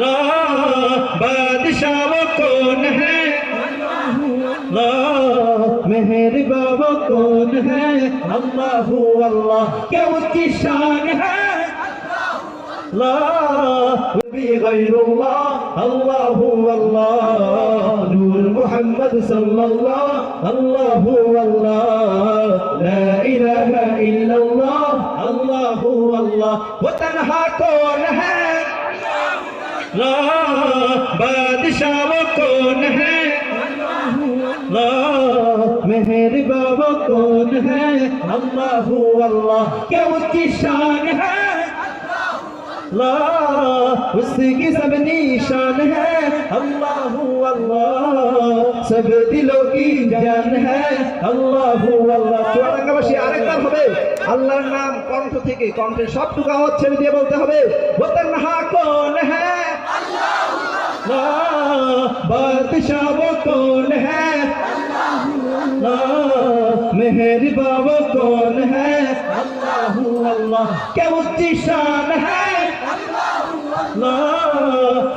ला बादशाह वो कौन है ला मेहर बाबा कौन है अल्लाह अल्लाह क्या उसकी शान है لا ربي غير الله الله هو الله نور محمد صلى الله الله هو الله لا إله إلا الله الله هو الله وتنهى कौन है لا बादशाह वो कौन है ला मेहर बाबा कौन है अल्लाह अल्लाह क्या उसकी शान है ला उसकी सब निशान है अल्लाह अल्लाह सब दिलों की जान है अल्लाह अल्लाह চুয়াডাঙ্গাবাসী আরেকবার হবে আল্লাহর নাম কণ্ঠ থেকে কণ্ঠের সবটুকু আওয়াজ ছেড়ে দিয়ে বলতে হবে वतनहा कौन है بادشاہ وہ کون ہے؟ مہر باب کون ہے؟ اللہ، کیا اس شان ہے؟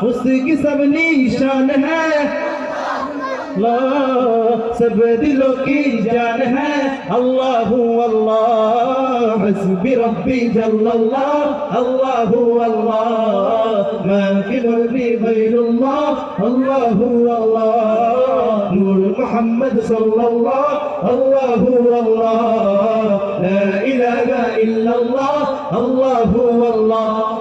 اس کی سب نشان ہے؟ سب دلوں کی جان ہے؟ اللہ اللہ حسبي ربي جل الله. الله هو الله. ما في قلبي غير الله. الله هو الله. نور محمد صلى الله. الله هو الله. لا إله إلا الله. الله هو الله.